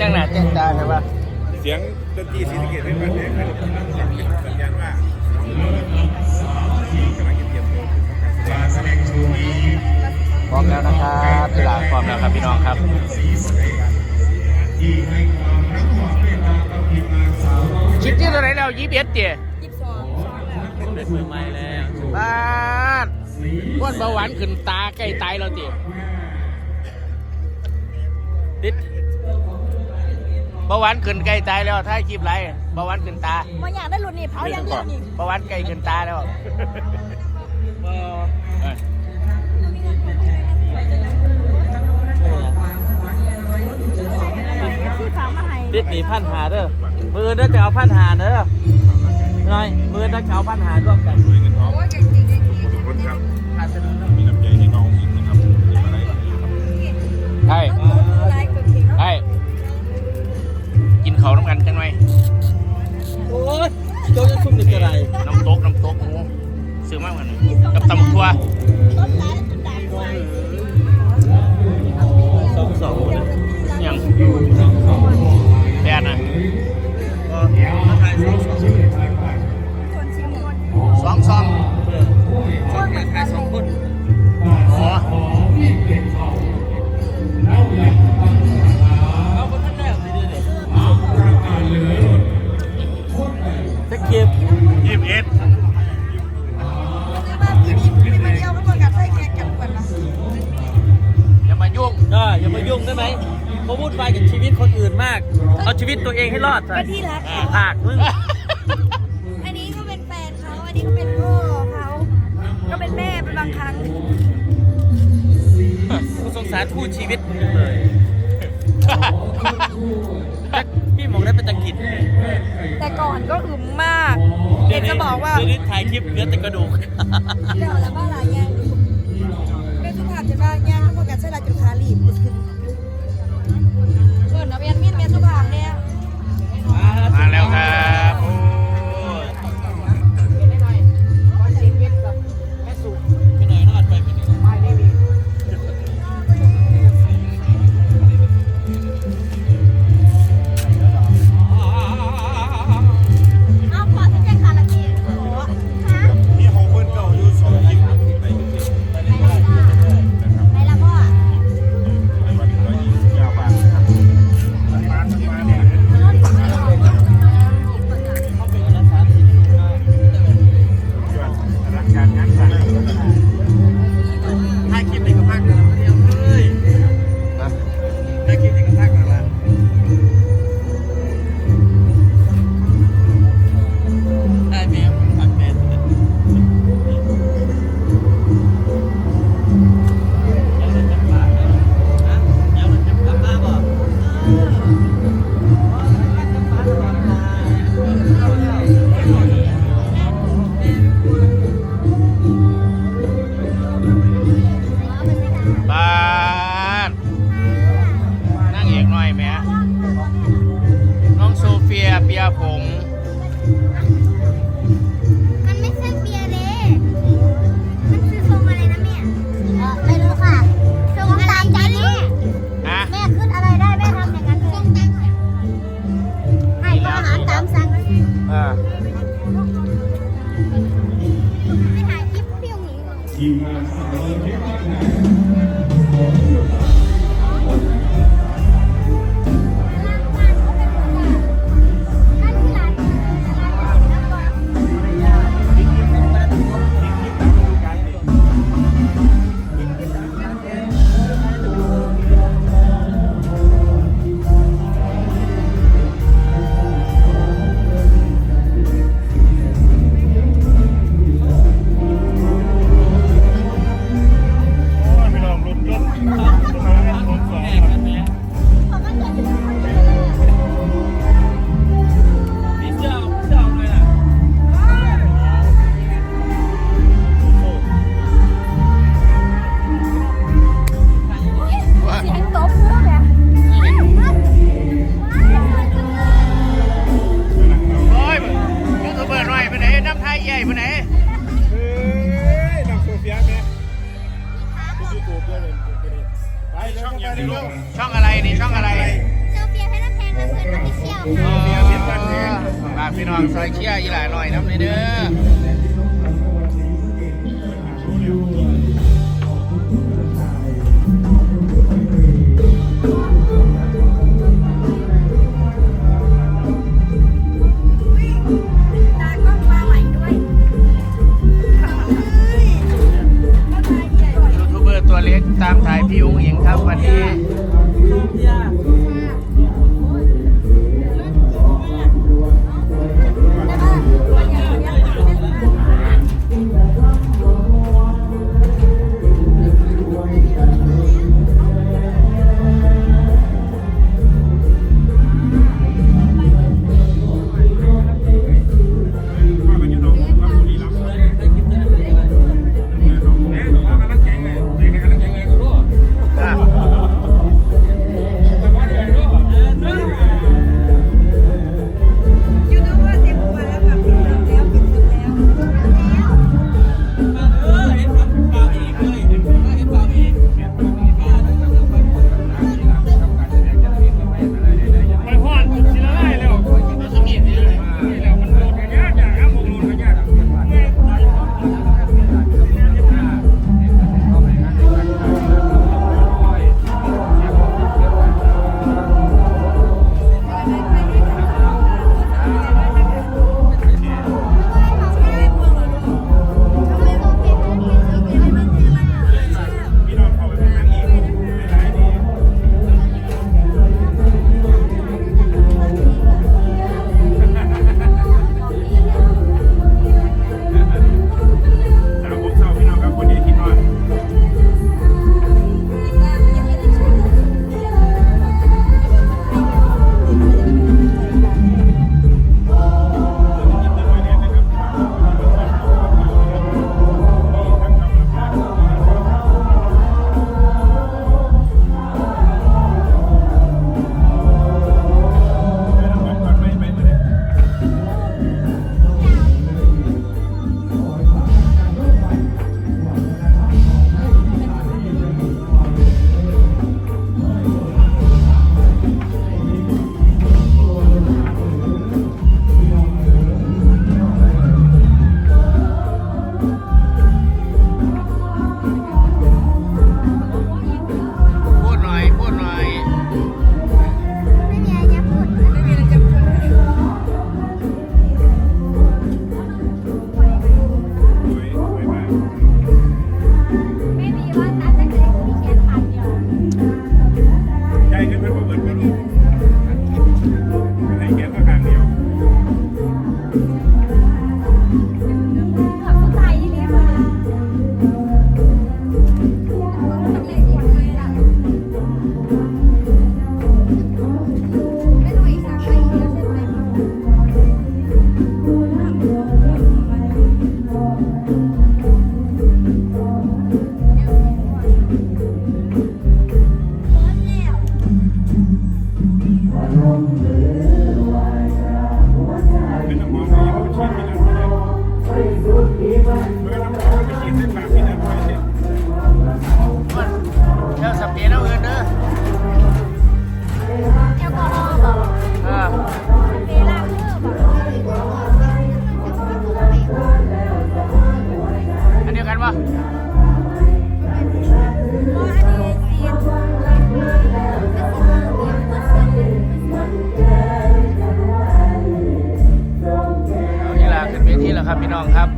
ต้องแต่งหน้าแต่งตาใช่ปะเสียงดนตรีศรีสะเกษเป็นแบบนี้ครับสัญญาณว่ากำลังจะเตรียมตัวการแสดงพร้อมแล้วนะครับตลาดพร้อมแล้วครับพี่น้องครับคลิปที่ตัวไหนแล้วยี่สิบเอ็ดเตี๋ยยี่สิบสองแล้วเป็นมือใหม่แล้วบ้านอ้วนเบาหวานขึ้นตาใกล้ตายแล้วเตี๋ย เบาหวานขึ้นใกล้ตายแล้วถ้าคลิปไรเบาหวานขึ้นตามาอยากได้รุ่นนี้เผาอย่างเดียวนี่เบาหวานใกล้ขึ้นตาแล้วก็เออที่ฝากมาให้ติดหนีพันหาเด้อมือเด้อจะเอาพันหาเด้อหน่อยมือเด้อจะเอาพันหาร่วมกัน เอาชีวิตตัวเองให้รอดก็ที่รักเขาปากมึง อันนี้ก็เป็นแฟนเขาอันนี้ก็เป็นพ่อเขา ก็เป็นแม่เป็นบางครั้งกูสงสารคู่ชีวิตมึงจังเลยแต่พี่หมองได้เป็นตะกิดแต่ก่อนก็อึมมากเด็กจะบอกว่าเดี๋ยวนี้ถ่ายคลิปเหลือแต่กระดูกเดี๋ยวแล้วว่าหลายอย่างอยู่เป็นสุภาพจะว่าย่างทั้งหมดกันใช้ลายจุดขาลีบ เปิดนับเรียนมีดเมียสุภาพเนี่ย มาแล้วครับ ไาพี่น้องซอยเชียอีหลายหน่อยน้ำเด้อยูทูบเบอร์ตัวเล็กตามถ่ายพี่อุ้งอิงครับวันนี้ ครับพี่น้องครับ